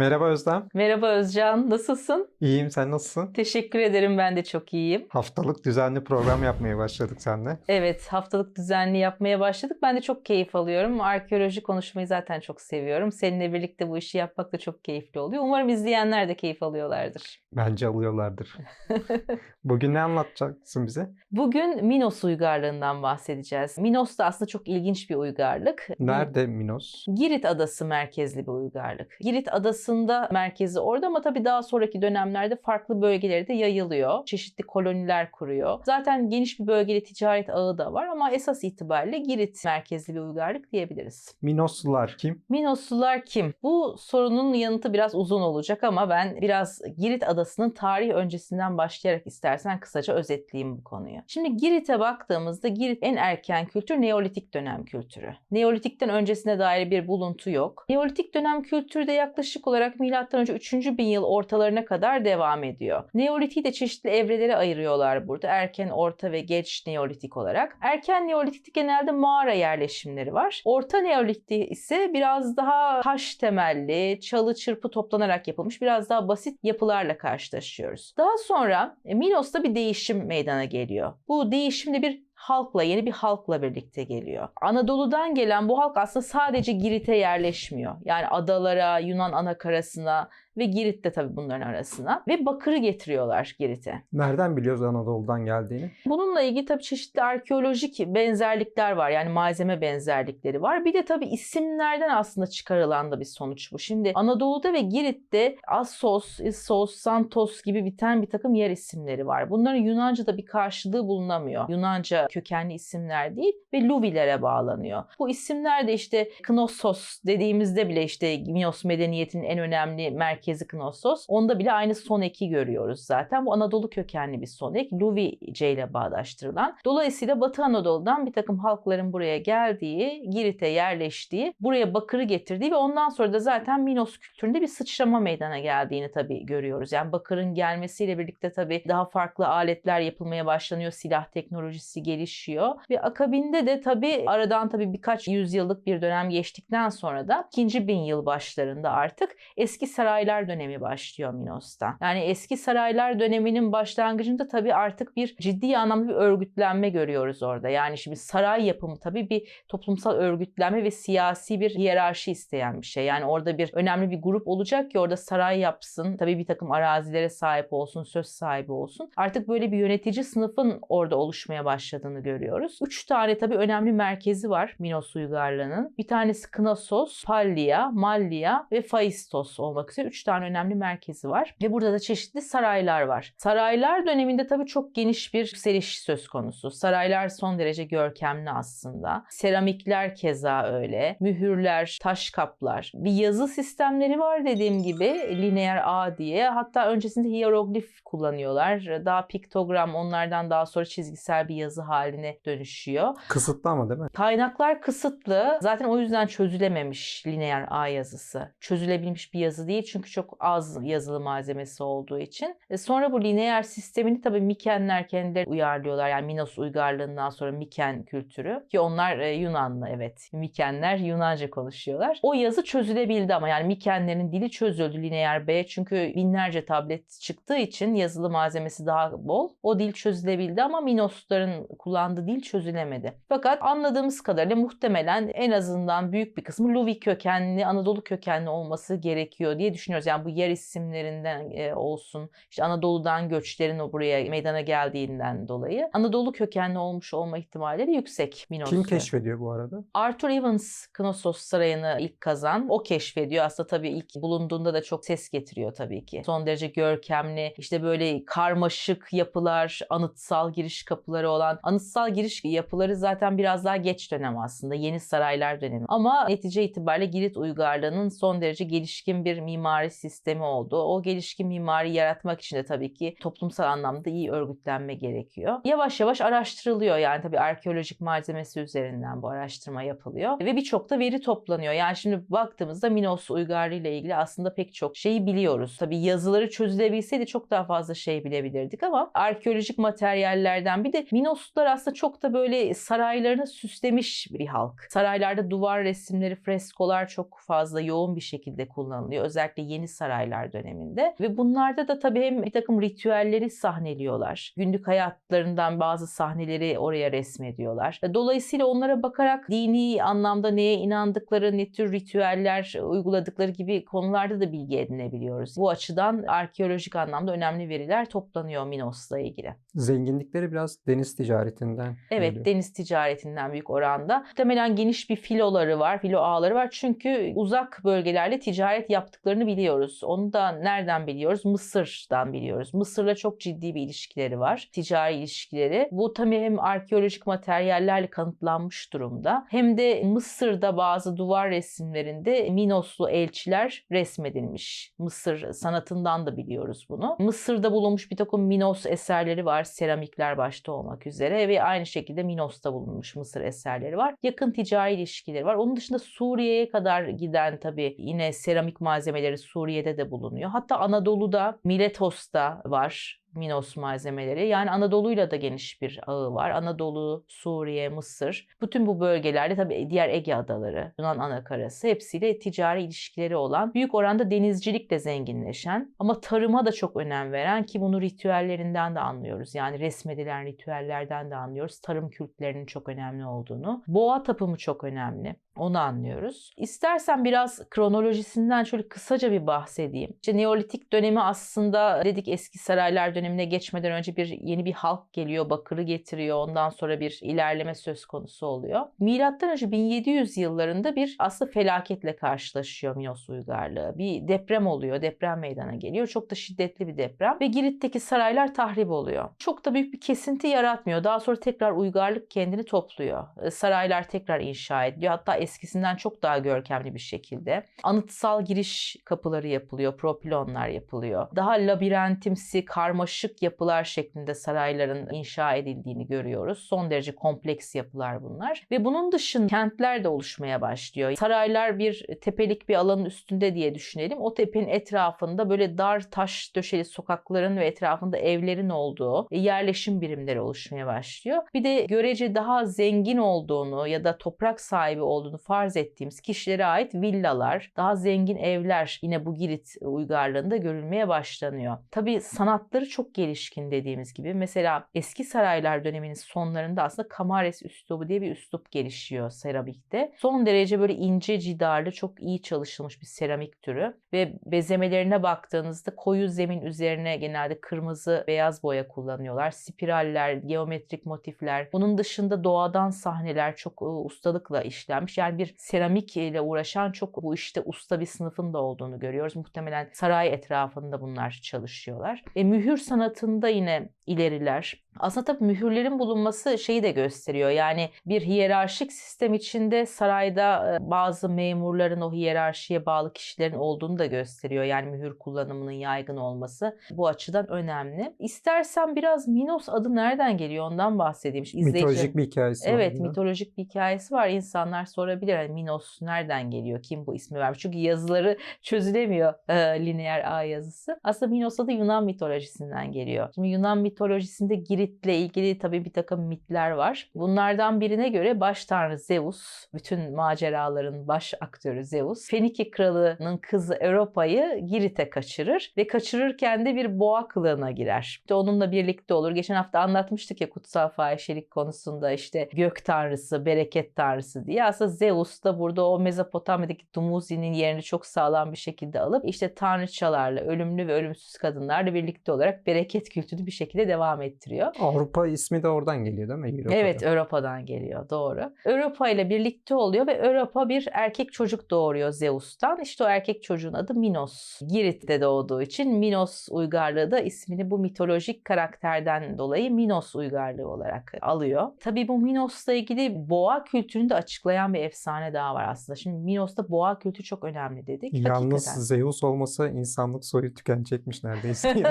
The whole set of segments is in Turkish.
Merhaba Özlem. Merhaba Özcan, nasılsın? İyiyim, sen nasılsın? Teşekkür ederim, ben de çok iyiyim. Haftalık düzenli program yapmaya başladık seninle. Evet, haftalık düzenli yapmaya başladık. Ben de çok keyif alıyorum. Arkeoloji konuşmayı zaten çok seviyorum. Seninle birlikte bu işi yapmak da çok keyifli oluyor. Umarım izleyenler de keyif alıyorlardır. Bence alıyorlardır. Bugün ne anlatacaksın bize? Bugün Minos uygarlığından bahsedeceğiz. Minos da aslında çok ilginç bir uygarlık. Nerede Minos? Girit Adası merkezli bir uygarlık. Girit Adası'nda merkezi orada ama tabii daha sonraki dönemlerde farklı bölgelere de yayılıyor. Çeşitli koloniler kuruyor. Zaten geniş bir bölgeli ticaret ağı da var ama esas itibariyle Girit merkezli bir uygarlık diyebiliriz. Minoslular kim? Minoslular kim? Bu sorunun yanıtı biraz uzun olacak ama ben biraz Girit Adası'nın tarih öncesinden başlayarak istersen kısaca özetleyeyim bu konuyu. Şimdi Girit'e baktığımızda Girit en erken kültür Neolitik dönem kültürü. Neolitikten öncesine dair bir buluntu yok. Neolitik dönem kültürü de yaklaşık olarak M.Ö. 3. bin yıl ortalarına kadar devam ediyor. Neolitiği de çeşitli evrelere ayırıyorlar burada. Erken, orta ve geç Neolitik olarak. Erken Neolitik'te genelde mağara yerleşimleri var. Orta Neolitik'te ise biraz daha taş temelli, çalı çırpı toplanarak yapılmış biraz daha basit yapılarla karşılaşıyoruz. Daha sonra e, Minos'ta bir değişim meydana geliyor. Bu değişimde bir halkla, yeni bir halkla birlikte geliyor. Anadolu'dan gelen bu halk aslında sadece Girit'e yerleşmiyor. Yani adalara, Yunan anakarasına ve Girit de tabii bunların arasına ve bakırı getiriyorlar Girit'e. Nereden biliyoruz Anadolu'dan geldiğini? Bununla ilgili tabii çeşitli arkeolojik benzerlikler var. Yani malzeme benzerlikleri var. Bir de tabii isimlerden aslında çıkarılan da bir sonuç bu. Şimdi Anadolu'da ve Girit'te Assos, Issos, Santos gibi biten bir takım yer isimleri var. Bunların Yunanca'da bir karşılığı bulunamıyor. Yunanca kökenli isimler değil ve Luvilere bağlanıyor. Bu isimler de işte Knossos dediğimizde bile işte Minos medeniyetinin en önemli merkezi Knossos. Onda bile aynı son eki görüyoruz zaten. Bu Anadolu kökenli bir son ek. Luvice ile bağdaştırılan. Dolayısıyla Batı Anadolu'dan bir takım halkların buraya geldiği, Girit'e yerleştiği, buraya bakırı getirdiği ve ondan sonra da zaten Minos kültüründe bir sıçrama meydana geldiğini tabii görüyoruz. Yani bakırın gelmesiyle birlikte tabii daha farklı aletler yapılmaya başlanıyor. Silah teknolojisi gelişiyor. Ve akabinde de tabii aradan tabii birkaç yüzyıllık bir dönem geçtikten sonra da ikinci bin yıl başlarında artık eski saraylar dönemi başlıyor Minos'ta. Yani eski saraylar döneminin başlangıcında tabii artık bir ciddi anlamda bir örgütlenme görüyoruz orada. Yani şimdi saray yapımı tabii bir toplumsal örgütlenme ve siyasi bir hiyerarşi isteyen bir şey. Yani orada bir önemli bir grup olacak ki orada saray yapsın. Tabii bir takım arazilere sahip olsun, söz sahibi olsun. Artık böyle bir yönetici sınıfın orada oluşmaya başladığını görüyoruz. Üç tane tabii önemli merkezi var Minos uygarlığının. Bir tanesi Knossos, Pallia, Mallia ve Phaistos olmak üzere üç tane önemli merkezi var. Ve burada da çeşitli saraylar var. Saraylar döneminde tabii çok geniş bir yükseliş söz konusu. Saraylar son derece görkemli aslında. Seramikler keza öyle. Mühürler, taş kaplar. Bir yazı sistemleri var dediğim gibi lineer A diye. Hatta öncesinde hieroglif kullanıyorlar. Daha piktogram onlardan daha sonra çizgisel bir yazı haline dönüşüyor. Kısıtlı ama değil mi? Kaynaklar kısıtlı. Zaten o yüzden çözülememiş lineer A yazısı. Çözülebilmiş bir yazı değil çünkü çok az yazılı malzemesi olduğu için. E sonra bu lineer sistemini tabii Mikenler kendileri uyarlıyorlar. Yani Minos uygarlığından sonra Miken kültürü ki onlar e, Yunanlı evet. Mikenler Yunanca konuşuyorlar. O yazı çözülebildi ama yani Mikenlerin dili çözüldü lineer B çünkü binlerce tablet çıktığı için yazılı malzemesi daha bol. O dil çözülebildi ama Minosların kullandığı dil çözülemedi. Fakat anladığımız kadarıyla muhtemelen en azından büyük bir kısmı Luvi kökenli, Anadolu kökenli olması gerekiyor diye düşünüyoruz. Yani bu yer isimlerinden e, olsun, işte Anadolu'dan göçlerin o buraya meydana geldiğinden dolayı Anadolu kökenli olmuş olma ihtimalleri yüksek Minos'ta. Kim keşfediyor bu arada? Arthur Evans Knossos Sarayı'nı ilk kazan. O keşfediyor. Aslında tabii ilk bulunduğunda da çok ses getiriyor tabii ki. Son derece görkemli, işte böyle karmaşık yapılar, anıtsal giriş kapıları olan. Anıtsal giriş yapıları zaten biraz daha geç dönem aslında. Yeni saraylar dönemi. Ama netice itibariyle Girit uygarlığının son derece gelişkin bir mimari sistemi oldu. O gelişkin mimari yaratmak için de tabii ki toplumsal anlamda iyi örgütlenme gerekiyor. Yavaş yavaş araştırılıyor yani tabii arkeolojik malzemesi üzerinden bu araştırma yapılıyor ve birçok da veri toplanıyor. Yani şimdi baktığımızda Minos uygarlığı ile ilgili aslında pek çok şeyi biliyoruz. Tabii yazıları çözülebilseydi çok daha fazla şey bilebilirdik ama arkeolojik materyallerden bir de Minoslular aslında çok da böyle saraylarını süslemiş bir halk. Saraylarda duvar resimleri, freskolar çok fazla yoğun bir şekilde kullanılıyor. Özellikle yeni Yeni Saraylar döneminde. Ve bunlarda da tabii hem bir takım ritüelleri sahneliyorlar. Günlük hayatlarından bazı sahneleri oraya resmediyorlar. Dolayısıyla onlara bakarak dini anlamda neye inandıkları, ne tür ritüeller uyguladıkları gibi konularda da bilgi edinebiliyoruz. Bu açıdan arkeolojik anlamda önemli veriler toplanıyor Minos'la ilgili. Zenginlikleri biraz deniz ticaretinden Evet geliyor. deniz ticaretinden büyük oranda. Muhtemelen geniş bir filoları var, filo ağları var. Çünkü uzak bölgelerle ticaret yaptıklarını biliyoruz. Onu da nereden biliyoruz? Mısır'dan biliyoruz. Mısır'la çok ciddi bir ilişkileri var. Ticari ilişkileri. Bu tabii hem arkeolojik materyallerle kanıtlanmış durumda. Hem de Mısır'da bazı duvar resimlerinde Minoslu elçiler resmedilmiş. Mısır sanatından da biliyoruz bunu. Mısır'da bulunmuş bir takım Minos eserleri var. Seramikler başta olmak üzere ve aynı şekilde Minos'ta bulunmuş Mısır eserleri var. Yakın ticari ilişkileri var. Onun dışında Suriye'ye kadar giden tabii yine seramik malzemeleri Suriye'de de bulunuyor. Hatta Anadolu'da Miletos'ta var. Minos malzemeleri. Yani Anadolu'yla da geniş bir ağı var. Anadolu, Suriye, Mısır. Bütün bu bölgelerde tabii diğer Ege adaları, Yunan anakarası hepsiyle ticari ilişkileri olan, büyük oranda denizcilikle zenginleşen ama tarıma da çok önem veren ki bunu ritüellerinden de anlıyoruz. Yani resmedilen ritüellerden de anlıyoruz. Tarım kültlerinin çok önemli olduğunu. Boğa tapımı çok önemli. Onu anlıyoruz. İstersen biraz kronolojisinden şöyle kısaca bir bahsedeyim. İşte Neolitik dönemi aslında dedik eski saraylar dönemine geçmeden önce bir yeni bir halk geliyor, bakırı getiriyor. Ondan sonra bir ilerleme söz konusu oluyor. Milattan önce 1700 yıllarında bir aslında felaketle karşılaşıyor Minos uygarlığı. Bir deprem oluyor, deprem meydana geliyor. Çok da şiddetli bir deprem ve Girit'teki saraylar tahrip oluyor. Çok da büyük bir kesinti yaratmıyor. Daha sonra tekrar uygarlık kendini topluyor. E, Saraylar tekrar inşa ediliyor. Hatta eskisinden çok daha görkemli bir şekilde. Anıtsal giriş kapıları yapılıyor, propilonlar yapılıyor. Daha labirentimsi, karmaşık yapılar şeklinde sarayların inşa edildiğini görüyoruz. Son derece kompleks yapılar bunlar. Ve bunun dışında kentler de oluşmaya başlıyor. Saraylar bir tepelik bir alanın üstünde diye düşünelim. O tepenin etrafında böyle dar taş döşeli sokakların ve etrafında evlerin olduğu yerleşim birimleri oluşmaya başlıyor. Bir de görece daha zengin olduğunu ya da toprak sahibi olduğunu farz ettiğimiz kişilere ait villalar, daha zengin evler yine bu Girit uygarlığında görülmeye başlanıyor. Tabii sanatları çok gelişkin dediğimiz gibi. Mesela eski saraylar döneminin sonlarında aslında Kamares üslubu diye bir üslup gelişiyor seramikte. Son derece böyle ince cidarlı, çok iyi çalışılmış bir seramik türü ve bezemelerine baktığınızda koyu zemin üzerine genelde kırmızı, beyaz boya kullanıyorlar. Spiraller, geometrik motifler. Bunun dışında doğadan sahneler çok e, ustalıkla işlenmiş. Yani bir seramik ile uğraşan çok bu işte usta bir sınıfın da olduğunu görüyoruz. Muhtemelen saray etrafında bunlar çalışıyorlar. E, mühür sanatında yine ileriler. Aslında tabii mühürlerin bulunması şeyi de gösteriyor. Yani bir hiyerarşik sistem içinde sarayda e, bazı memurların o hiyerarşiye bağlı kişilerin olduğunu da gösteriyor. Yani mühür kullanımının yaygın olması bu açıdan önemli. İstersen biraz Minos adı nereden geliyor ondan bahsedeyim. İzleyici- Mitolojik bir hikayesi var. Evet mitolojik bir hikayesi var. İnsanlar sorabilir hani Minos nereden geliyor? Kim bu ismi vermiş? Çünkü yazıları çözülemiyor e, lineer A yazısı. Aslında Minos adı Yunan mitolojisinden geliyor. Şimdi Yunan mitolojisinde Girit'le ilgili tabii bir takım mitler var. Bunlardan birine göre baş tanrı Zeus, bütün maceraların baş aktörü Zeus, Fenike kralının kızı Europa'yı Girit'e kaçırır ve kaçırırken de bir boğa kılığına girer. İşte onunla birlikte olur. Geçen hafta anlatmıştık ya kutsal fahişelik konusunda işte gök tanrısı, bereket tanrısı diye. Aslında Zeus da burada o Mezopotamya'daki Dumuzi'nin yerini çok sağlam bir şekilde alıp işte tanrıçalarla, ölümlü ve ölümsüz kadınlarla birlikte olarak bereket kültünü bir şekilde devam ettiriyor. Avrupa ismi de oradan geliyor değil mi? Avrupa'da. Evet Avrupa'dan geliyor doğru. Europa ile birlikte oluyor ve Europa bir erkek çocuk doğuruyor Zeus'tan. İşte o erkek çocuğun adı Minos. Girit'te doğduğu için Minos uygarlığı da ismini bu mitolojik karakterden dolayı Minos uygarlığı olarak alıyor. Tabii bu Minos'la ilgili boğa kültürünü de açıklayan bir efsane daha var aslında. Şimdi Minos'ta boğa kültürü çok önemli dedik. Yalnız Hakikaten. Zeus olmasa insanlık soyu tükenecekmiş neredeyse.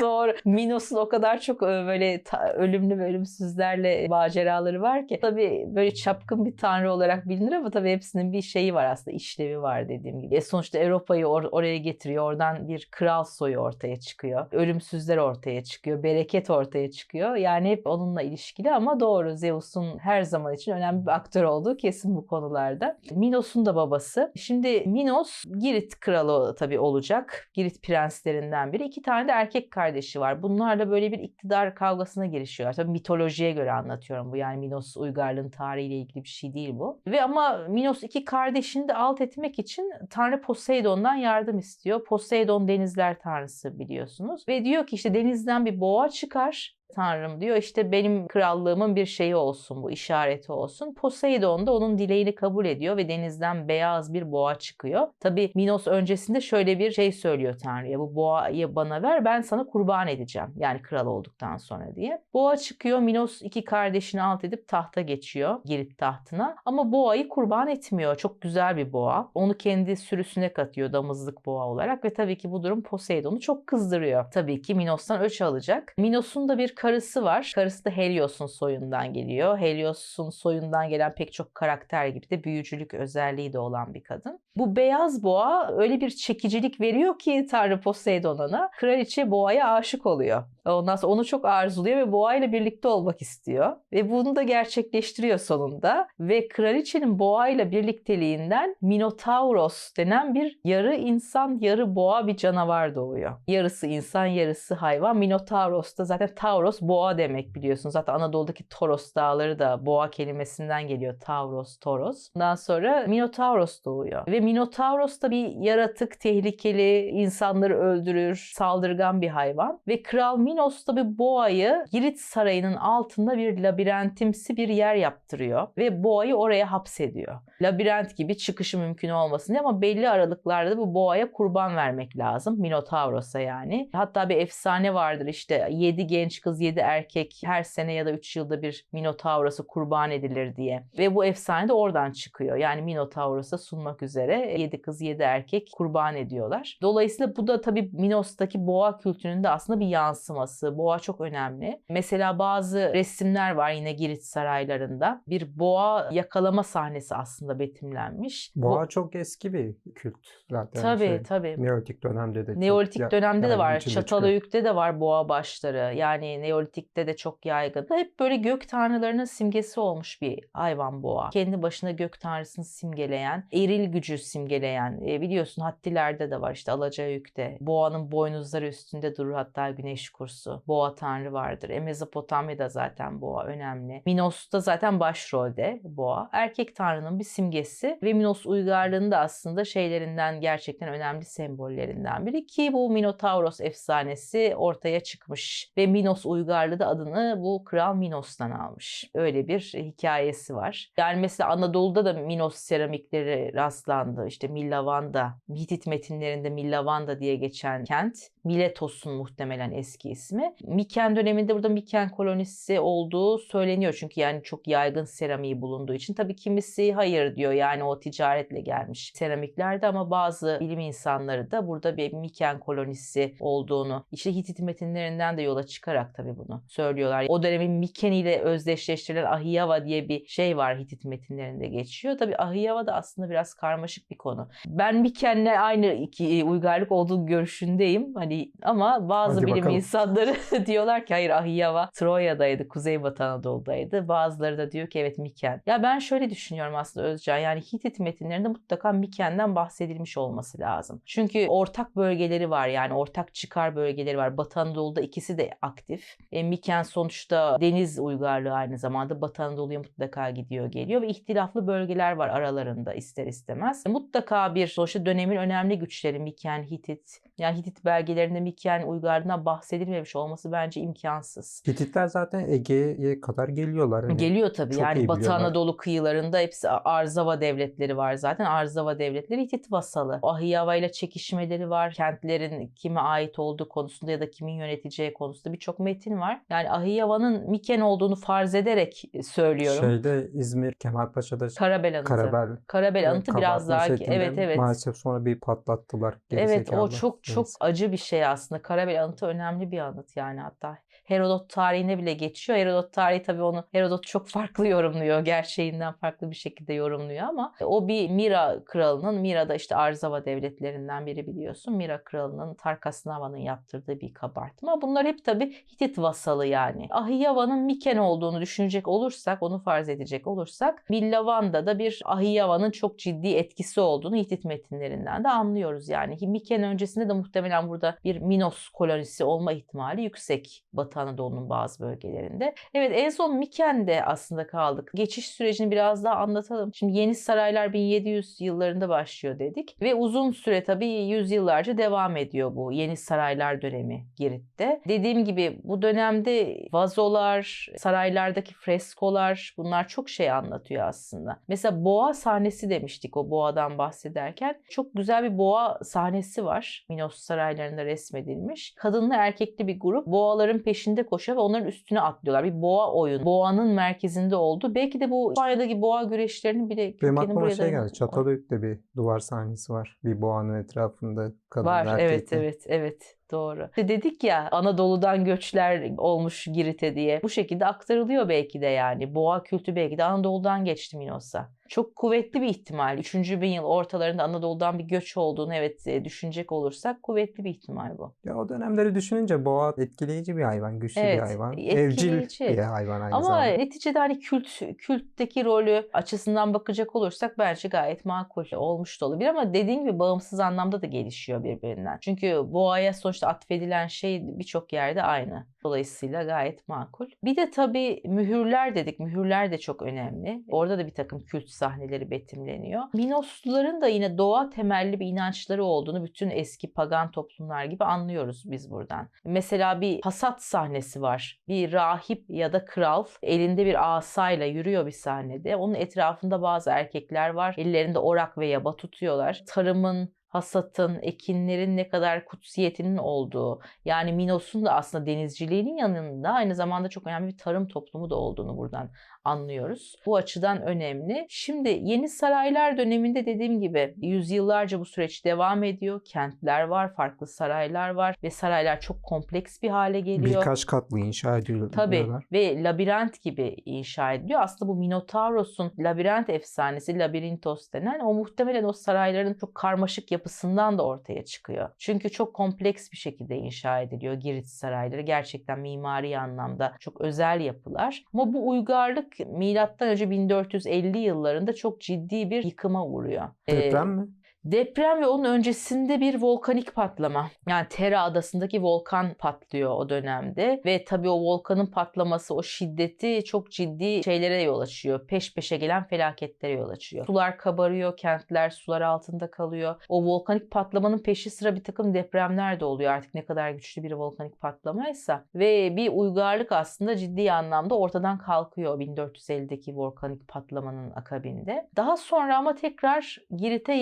Doğru. Minos Minos'un o kadar çok e, böyle ölümlü ve ölümsüzlerle maceraları var ki tabii böyle çapkın bir tanrı olarak bilinir ama tabii hepsinin bir şeyi var aslında işlevi var dediğim gibi. E sonuçta Avrupa'yı or- oraya getiriyor. Oradan bir kral soyu ortaya çıkıyor. Ölümsüzler ortaya çıkıyor. Bereket ortaya çıkıyor. Yani hep onunla ilişkili ama doğru Zeus'un her zaman için önemli bir aktör olduğu kesin bu konularda. Minos'un da babası. Şimdi Minos Girit kralı tabii olacak. Girit prenslerinden biri. İki tane de erkek kardeşi var. Bunlarla böyle bir iktidar kavgasına girişiyorlar. Tabii mitolojiye göre anlatıyorum bu. Yani Minos uygarlığın tarihiyle ilgili bir şey değil bu. Ve ama Minos iki kardeşini de alt etmek için Tanrı Poseidon'dan yardım istiyor. Poseidon denizler tanrısı biliyorsunuz. Ve diyor ki işte denizden bir boğa çıkar. Tanrım diyor işte benim krallığımın bir şeyi olsun bu işareti olsun. Poseidon da onun dileğini kabul ediyor ve denizden beyaz bir boğa çıkıyor. Tabi Minos öncesinde şöyle bir şey söylüyor Tanrı'ya bu boğayı bana ver ben sana kurban edeceğim. Yani kral olduktan sonra diye. Boğa çıkıyor Minos iki kardeşini alt edip tahta geçiyor Girit tahtına. Ama boğayı kurban etmiyor. Çok güzel bir boğa. Onu kendi sürüsüne katıyor damızlık boğa olarak ve tabii ki bu durum Poseidon'u çok kızdırıyor. Tabii ki Minos'tan öç alacak. Minos'un da bir karısı var. Karısı da Helios'un soyundan geliyor. Helios'un soyundan gelen pek çok karakter gibi de büyücülük özelliği de olan bir kadın. Bu beyaz boğa öyle bir çekicilik veriyor ki Tanrı Poseidon ona. Kraliçe boğaya aşık oluyor. Ondan sonra onu çok arzuluyor ve boğayla birlikte olmak istiyor. Ve bunu da gerçekleştiriyor sonunda. Ve kraliçenin boğayla birlikteliğinden Minotauros denen bir yarı insan yarı boğa bir canavar doğuyor. Yarısı insan yarısı hayvan. Minotauros da zaten Tauros boğa demek biliyorsunuz. Zaten Anadolu'daki Toros dağları da boğa kelimesinden geliyor. Tauros, Toros. Ondan sonra Minotauros doğuyor. Ve Minotauros da bir yaratık, tehlikeli, insanları öldürür, saldırgan bir hayvan. Ve Kral Minos da bir boğayı Girit Sarayı'nın altında bir labirentimsi bir yer yaptırıyor. Ve boğayı oraya hapsediyor. Labirent gibi çıkışı mümkün olmasın diye ama belli aralıklarda bu boğaya kurban vermek lazım. Minotauros'a yani. Hatta bir efsane vardır işte 7 genç kız 7 erkek her sene ya da 3 yılda bir Minotauros'a kurban edilir diye. Ve bu efsane de oradan çıkıyor. Yani Minotauros'a sunmak üzere 7 kız 7 erkek kurban ediyorlar. Dolayısıyla bu da tabii Minos'taki boğa kültüründe aslında bir yansıması. Boğa çok önemli. Mesela bazı resimler var yine Girit saraylarında. Bir boğa yakalama sahnesi aslında betimlenmiş. Boğa Bu- çok eski bir kült zaten. tabii şey, tabii. Neolitik dönemde de. çok Neolitik ya- dönemde de var. Çatalhöyük'te de var boğa başları. Yani Neolitik'te de çok yaygın. Hep böyle gök tanrılarının simgesi olmuş bir hayvan boğa. Kendi başına gök tanrısını simgeleyen, eril gücü simgeleyen. E, biliyorsun Hattiler'de de var işte Alacahöyük'te. Boğanın boynuzları üstünde durur hatta güneş kursu. Boğa tanrı vardır. E, Mezopotamya'da zaten boğa önemli. Minos'ta zaten başrolde boğa. Erkek tanrının bir simgesi ve Minos uygarlığında aslında şeylerinden gerçekten önemli sembollerinden biri ki bu Minotauros efsanesi ortaya çıkmış ve Minos uygarlığı da adını bu Kral Minos'tan almış. Öyle bir hikayesi var. Yani mesela Anadolu'da da Minos seramikleri rastlandı. İşte Millavanda, Hitit metinlerinde Millavanda diye geçen kent. Miletos'un muhtemelen eski ismi. Miken döneminde burada Miken kolonisi olduğu söyleniyor. Çünkü yani çok yaygın seramiği bulunduğu için. Tabii kimisi hayır diyor yani o ticaretle gelmiş seramiklerde ama bazı bilim insanları da burada bir Miken kolonisi olduğunu işte Hitit metinlerinden de yola çıkarak tabii bunu söylüyorlar. O dönemin Miken ile özdeşleştirilen Ahiyava diye bir şey var Hitit metinlerinde geçiyor. Tabii Ahiyava da aslında biraz karmaşık bir konu. Ben Miken'le aynı iki uygarlık olduğu görüşündeyim. Hani ama bazı Hadi bilim bakalım. İnsanları diyorlar ki hayır Ahiyava Troya'daydı, Kuzeybatı Anadolu'daydı. Bazıları da diyor ki evet Miken. Ya ben şöyle düşünüyorum aslında Özcan. Yani Hitit metinlerinde mutlaka Miken'den bahsedilmiş olması lazım. Çünkü ortak bölgeleri var yani ortak çıkar bölgeleri var. Batı Anadolu'da ikisi de aktif. E, Miken sonuçta deniz uygarlığı aynı zamanda Batı Anadolu'ya mutlaka gidiyor geliyor ve ihtilaflı bölgeler var aralarında ister istemez. E, mutlaka bir sonuçta dönemin önemli güçleri Miken, Hitit. Yani Hitit belgelerinde Miken uygarlığından bahsedilmemiş olması bence imkansız. Hititler zaten Ege'ye kadar geliyorlar. Hani Geliyor tabii. Yani Batı biliyorlar. Anadolu kıyılarında hepsi Arzava devletleri var zaten. Arzava devletleri Hitit vasalı. Ahiyava ile çekişmeleri var. Kentlerin kime ait olduğu konusunda ya da kimin yöneteceği konusunda birçok metin var. Yani Ahiyava'nın Miken olduğunu farz ederek söylüyorum. Şeyde İzmir Kemalpaşa'da Karabel anıtı. Karabel Karabel anıtı biraz daha evet evet. Maalesef sonra bir patlattılar. Evet o çok çok acı bir şey aslında. Karabel anıtı önemli bir anıt yani hatta. Herodot tarihine bile geçiyor. Herodot tarihi tabii onu Herodot çok farklı yorumluyor. Gerçeğinden farklı bir şekilde yorumluyor ama o bir Mira kralının Mira'da işte Arzava devletlerinden biri biliyorsun. Mira kralının Tarkasnava'nın yaptırdığı bir kabartma. Bunlar hep tabii Hitit vasalı yani. Ahiyava'nın Miken olduğunu düşünecek olursak, onu farz edecek olursak Millavanda'da bir Ahiyava'nın çok ciddi etkisi olduğunu Hitit metinlerinden de anlıyoruz yani. Miken öncesinde de muhtemelen burada bir Minos kolonisi olma ihtimali yüksek Batı Anadolu'nun bazı bölgelerinde. Evet en son Miken'de aslında kaldık. Geçiş sürecini biraz daha anlatalım. Şimdi Yeni Saraylar 1700 yıllarında başlıyor dedik ve uzun süre tabii yüzyıllarca devam ediyor bu Yeni Saraylar dönemi Girit'te. Dediğim gibi bu dönemde vazolar, saraylardaki freskolar bunlar çok şey anlatıyor aslında. Mesela boğa sahnesi demiştik o boğadan bahsederken. Çok güzel bir boğa sahnesi var. Minos saraylarında resmedilmiş. Kadınlı erkekli bir grup boğaların peşinde koşuyor ve onların üstüne atlıyorlar. Bir boğa oyunu. Boğanın merkezinde oldu. Belki de bu İspanya'daki boğa güreşlerinin bile Benim aklıma şey geldi. Çatalhöyük'te bir duvar sahnesi var. Bir boğanın etrafında kadın Var evet evet evet doğru. İşte dedik ya Anadolu'dan göçler olmuş Girit'e diye. Bu şekilde aktarılıyor belki de yani. Boğa kültü belki de Anadolu'dan geçti Minos'a. Çok kuvvetli bir ihtimal. 3. bin yıl ortalarında Anadolu'dan bir göç olduğunu evet e, düşünecek olursak kuvvetli bir ihtimal bu. Ya o dönemleri düşününce boğa etkileyici bir hayvan, güçlü Evet, bir hayvan. etkileyici. Evcil bir hayvan aynı Ama zamanda. neticede hani kült kültteki rolü açısından bakacak olursak bence gayet makul olmuş da olabilir ama dediğim gibi bağımsız anlamda da gelişiyor birbirinden. Çünkü boğaya sonuçta atfedilen şey birçok yerde aynı. Dolayısıyla gayet makul. Bir de tabii mühürler dedik. Mühürler de çok önemli. Orada da bir takım kült sahneleri betimleniyor. Minosluların da yine doğa temelli bir inançları olduğunu bütün eski pagan toplumlar gibi anlıyoruz biz buradan. Mesela bir hasat sahnesi var. Bir rahip ya da kral elinde bir asayla yürüyor bir sahnede. Onun etrafında bazı erkekler var. Ellerinde orak ve yaba tutuyorlar. Tarımın hasatın, ekinlerin ne kadar kutsiyetinin olduğu, yani Minos'un da aslında denizciliğinin yanında aynı zamanda çok önemli bir tarım toplumu da olduğunu buradan anlıyoruz. Bu açıdan önemli. Şimdi yeni saraylar döneminde dediğim gibi yüzyıllarca bu süreç devam ediyor. Kentler var, farklı saraylar var ve saraylar çok kompleks bir hale geliyor. Birkaç katlı inşa ediyorlar. Tabii ve labirent gibi inşa ediliyor. Aslında bu Minotauros'un labirent efsanesi, labirintos denen o muhtemelen o sarayların çok karmaşık yapısından da ortaya çıkıyor. Çünkü çok kompleks bir şekilde inşa ediliyor Girit sarayları. Gerçekten mimari anlamda çok özel yapılar. Ama bu uygarlık milattan önce 1450 yıllarında çok ciddi bir yıkıma uğruyor. Ee, Deprem mi? Deprem ve onun öncesinde bir volkanik patlama. Yani Terra adasındaki volkan patlıyor o dönemde ve tabii o volkanın patlaması, o şiddeti çok ciddi şeylere yol açıyor. Peş peşe gelen felaketlere yol açıyor. Sular kabarıyor, kentler sular altında kalıyor. O volkanik patlamanın peşi sıra bir takım depremler de oluyor artık ne kadar güçlü bir volkanik patlamaysa. Ve bir uygarlık aslında ciddi anlamda ortadan kalkıyor 1450'deki volkanik patlamanın akabinde. Daha sonra ama tekrar Girit'e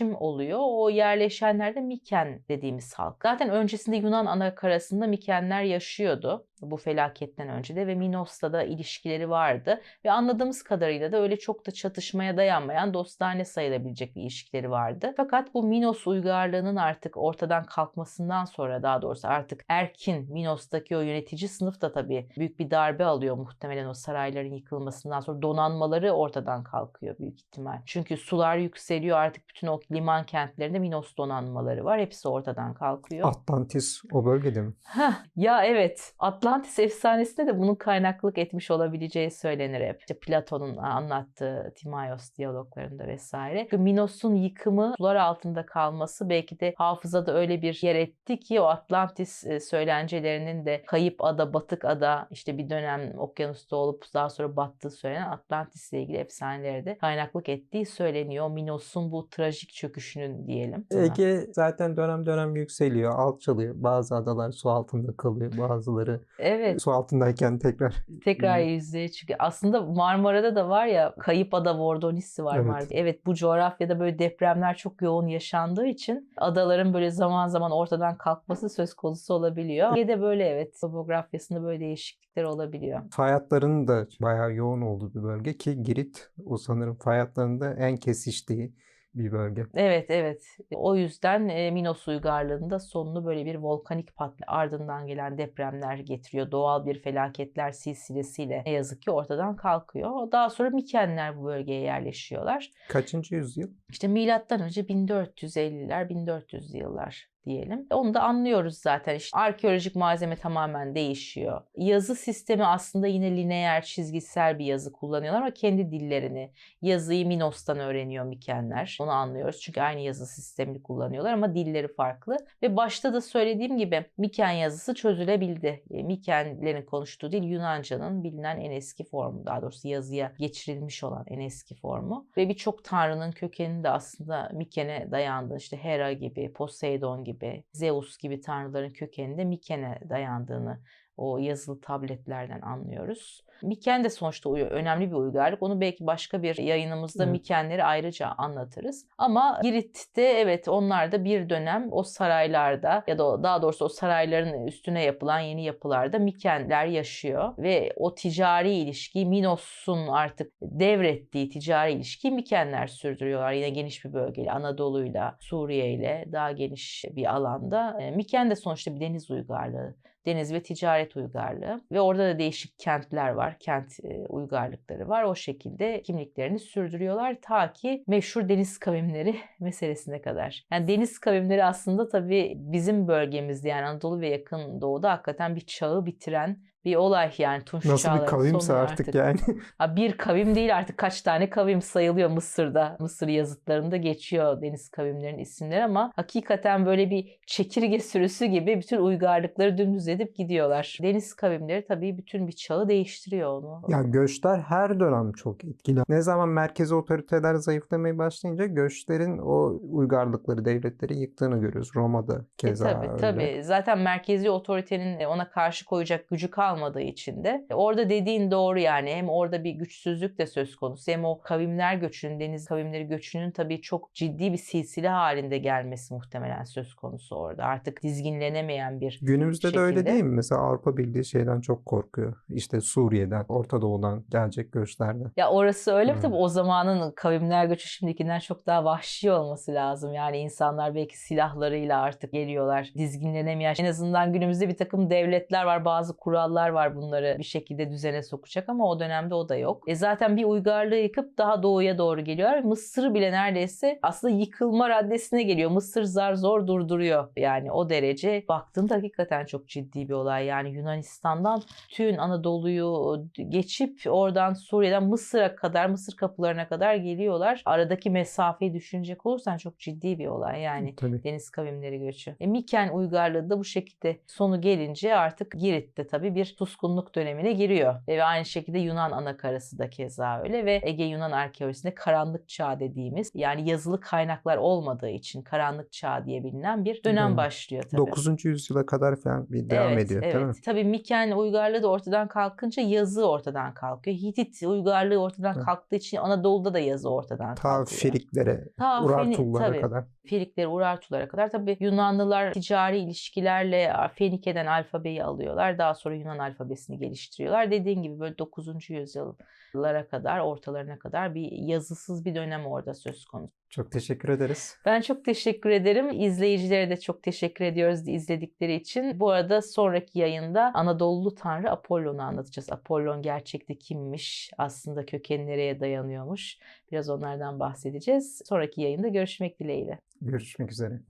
yerleşim oluyor. O yerleşenler de Miken dediğimiz halk. Zaten öncesinde Yunan anakarasında Mikenler yaşıyordu bu felaketten önce de ve Minos'la da ilişkileri vardı ve anladığımız kadarıyla da öyle çok da çatışmaya dayanmayan dostane sayılabilecek bir ilişkileri vardı. Fakat bu Minos uygarlığının artık ortadan kalkmasından sonra daha doğrusu artık Erkin Minos'taki o yönetici sınıf da tabii büyük bir darbe alıyor muhtemelen o sarayların yıkılmasından sonra donanmaları ortadan kalkıyor büyük ihtimal. Çünkü sular yükseliyor artık bütün o liman kentlerinde Minos donanmaları var. Hepsi ortadan kalkıyor. Atlantis o bölgede mi? Heh, ya evet Atlantis efsanesinde de bunun kaynaklık etmiş olabileceği söylenir hep. İşte Platon'un anlattığı Timaios diyaloglarında vesaire. Minos'un yıkımı sular altında kalması belki de hafızada öyle bir yer etti ki o Atlantis e, söylencelerinin de kayıp ada, batık ada işte bir dönem okyanusta olup daha sonra battığı söylenen Atlantis ile ilgili efsaneleri de kaynaklık ettiği söyleniyor. Minos'un bu trajik çöküşünün diyelim. Ege zaten dönem dönem yükseliyor, alçalıyor. Bazı adalar su altında kalıyor, bazıları Evet. Su altındayken tekrar. Tekrar yüzeye çıkıyor. Aslında Marmara'da da var ya Kayıp Ada Vordonisi var. Evet. Evet bu coğrafyada böyle depremler çok yoğun yaşandığı için adaların böyle zaman zaman ortadan kalkması söz konusu olabiliyor. Ege'de böyle evet topografyasında böyle değişiklikler olabiliyor. Fay hatlarının da bayağı yoğun olduğu bir bölge ki Girit o sanırım fay hatlarında en kesiştiği bir bölge. Evet evet. O yüzden Minos uygarlığında sonunu böyle bir volkanik patla ardından gelen depremler getiriyor. Doğal bir felaketler silsilesiyle ne yazık ki ortadan kalkıyor. Daha sonra Mikenler bu bölgeye yerleşiyorlar. Kaçıncı yüzyıl? İşte milattan önce 1450'ler 1400'lü yıllar diyelim. Onu da anlıyoruz zaten. İşte arkeolojik malzeme tamamen değişiyor. Yazı sistemi aslında yine lineer, çizgisel bir yazı kullanıyorlar ama kendi dillerini, yazıyı Minos'tan öğreniyor Mikenler. Onu anlıyoruz çünkü aynı yazı sistemini kullanıyorlar ama dilleri farklı. Ve başta da söylediğim gibi Miken yazısı çözülebildi. E, Mikenlerin konuştuğu dil Yunanca'nın bilinen en eski formu. Daha doğrusu yazıya geçirilmiş olan en eski formu. Ve birçok tanrının kökenini de aslında Miken'e dayandığı işte Hera gibi, Poseidon gibi, Zeus gibi tanrıların kökeninde Miken'e dayandığını o yazılı tabletlerden anlıyoruz. Miken de sonuçta önemli bir uygarlık. Onu belki başka bir yayınımızda Evet. Mikenleri ayrıca anlatırız. Ama Girit'te evet onlar da bir dönem o saraylarda ya da daha doğrusu o sarayların üstüne yapılan yeni yapılarda Mikenler yaşıyor ve o ticari ilişkiyi Minos'un artık devrettiği ticari ilişkiyi Mikenler sürdürüyorlar. Yine geniş bir bölgeyle Anadolu'yla, Suriye'yle daha geniş bir alanda. E, Miken de sonuçta bir deniz uygarlığı deniz ve ticaret uygarlığı ve orada da değişik kentler var, kent e, uygarlıkları var. O şekilde kimliklerini sürdürüyorlar ta ki meşhur deniz kavimleri meselesine kadar. Yani deniz kavimleri aslında tabii bizim bölgemizde yani Anadolu ve yakın doğuda hakikaten bir çağı bitiren bir olay yani Tunç Nasıl bir kavimse sonu artık yani. Ha, bir kavim değil artık kaç tane kavim sayılıyor Mısır'da. Mısır yazıtlarında geçiyor deniz kavimlerin isimleri ama hakikaten böyle bir çekirge sürüsü gibi bütün uygarlıkları dümdüz edip gidiyorlar. Deniz kavimleri tabii bütün bir çağı değiştiriyor onu. Ya göçler her dönem çok etkili. Ne zaman merkezi otoriteler zayıflamaya başlayınca göçlerin o uygarlıkları, devletleri yıktığını görüyoruz. Roma'da E, keza tabii öyle. tabii. Zaten merkezi otoritenin ona karşı koyacak gücü kalmadığı için de e, orada dediğin doğru yani. Hem orada bir güçsüzlük de söz konusu hem o kavimler göçünün, deniz kavimleri göçünün tabii çok ciddi bir silsile halinde gelmesi muhtemelen söz konusu orada. Artık dizginlenemeyen bir Günümüzde de öyle şekilde. değil mi? Mesela Avrupa Birliği şeyden çok korkuyor. İşte Suriye'den, Orta Doğu'dan gelecek göçlerden. Ya orası öyle Hmm. tabii o zamanın kavimler göçü şimdikinden çok daha vahşi olması lazım. Yani insanlar belki silahlarıyla artık geliyorlar. Dizginlenemeyen. En azından günümüzde bir takım devletler var, bazı kurallar var bunları bir şekilde düzene sokacak ama o dönemde o da yok. E zaten bir uygarlığı yıkıp daha doğuya doğru geliyorlar. Mısır'ı bile neredeyse aslında yıkılma raddesine geliyor. Mısır zar zor durduruyor. Yani o derece baktığında hakikaten çok ciddi bir olay. Yani Yunanistan'dan tüm Anadolu'yu geçip oradan Suriye'den Mısır'a kadar, Mısır kapılarına kadar geliyorlar. Aradaki mesafeyi düşünecek olursan çok ciddi bir olay yani. Tabii. Deniz kavimleri göçü. E, Miken uygarlığı da bu şekilde sonu gelince artık Girit'te tabii bir suskunluk dönemine giriyor. E, Ve aynı şekilde Yunan anakarası da keza öyle ve Ege Yunan arkeolojisinde karanlık çağ dediğimiz yani yazılı kaynaklar olmadığı için karanlık çağ diye bilinen bir dönem Dönem. başlıyor tabii. 9. yüzyıla kadar falan bir devam evet, ediyor evet. değil mi? Tabii Miken uygarlığı da ortadan kalkınca yazı ortadan kalkıyor. Hitit uygarlığı ortadan Evet. kalktığı için Anadolu'da da yazı ortadan Ta kalkıyor. Firiklere, Ta Urartulara tabii. kadar. Firikleri, Urartulara kadar. Tabii Yunanlılar ticari ilişkilerle Fenike'den alfabeyi alıyorlar. Daha sonra Yunan alfabesini geliştiriyorlar. Dediğin gibi böyle 9. yüzyıllara kadar, ortalarına kadar bir yazısız bir dönem orada söz konusu. Çok teşekkür ederiz. Ben çok teşekkür ederim. İzleyicilere de çok teşekkür ediyoruz izledikleri için. Bu arada sonraki yayında Anadolu Tanrı Apollon'u anlatacağız. Apollon gerçekte kimmiş? Aslında kökeni nereye dayanıyormuş? Biraz onlardan bahsedeceğiz. Sonraki yayında görüşmek dileğiyle. Görüşmek üzere.